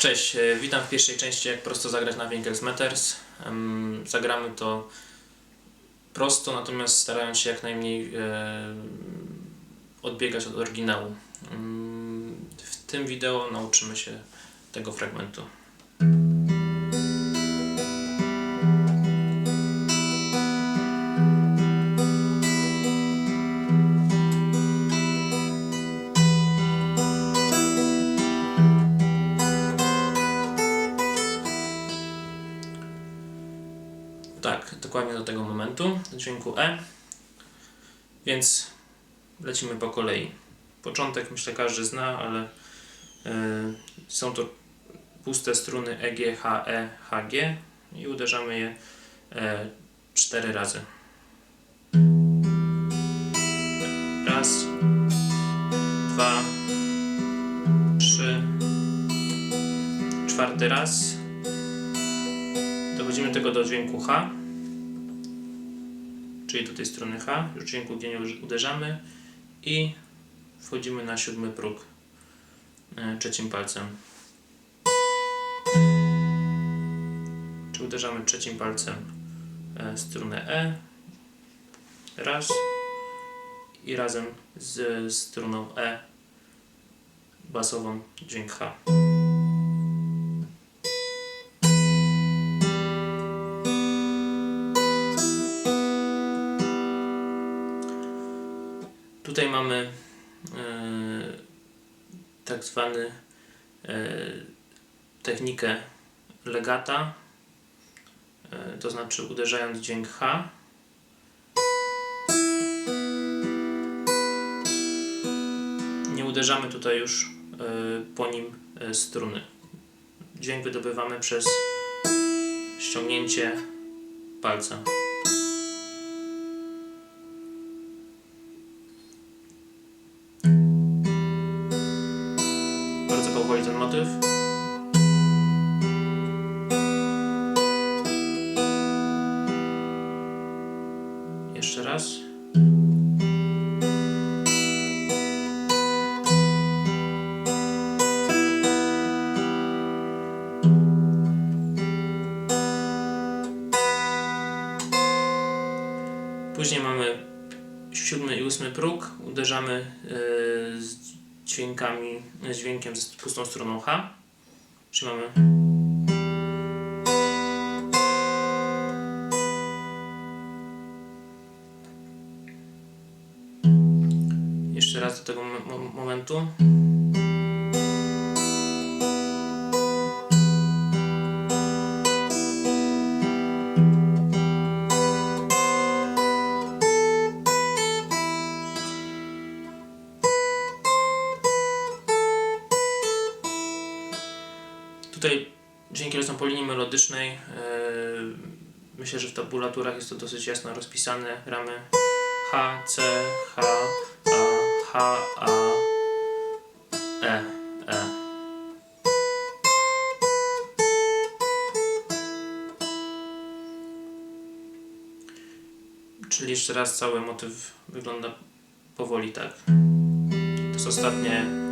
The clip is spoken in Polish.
Cześć, e, witam w pierwszej części jak prosto zagrać na Winkels Meters. Em, Zagramy to prosto, natomiast starając się jak najmniej e, odbiegać od oryginału. W tym wideo nauczymy się tego fragmentu. Dokładnie do tego momentu, do dźwięku E. Więc lecimy po kolei. Początek myślę każdy zna, ale y, są to puste struny E, G, H, E, H, G i uderzamy je e, cztery razy. Raz, dwa, trzy, czwarty raz. Dochodzimy tego do dźwięku H, czyli do tej strony H, już dźwięku G nie uderzamy i wchodzimy na siódmy próg e, trzecim palcem. Czy uderzamy trzecim palcem e, strunę E, raz i razem z struną E basową dźwięk H. Tutaj mamy e, tak zwany e, technikę legata, e, to znaczy uderzając dźwięk H. Nie uderzamy tutaj już po nim struny. Dźwięk wydobywamy przez ściągnięcie palca. Powoli ten motyw. Jeszcze raz. Później mamy siódmy i ósmy próg. Uderzamy z dźwiękami, z dźwiękiem z pustą stroną H. Czyli mamy. Jeszcze raz do tego mo- mo- momentu. Tutaj po linii melodycznej. Yy, Myślę, że w tabulaturach jest to dosyć jasno rozpisane. Ramy H, C, H, A, H, A, E, E. Czyli jeszcze raz cały motyw wygląda powoli tak. To jest ostatnie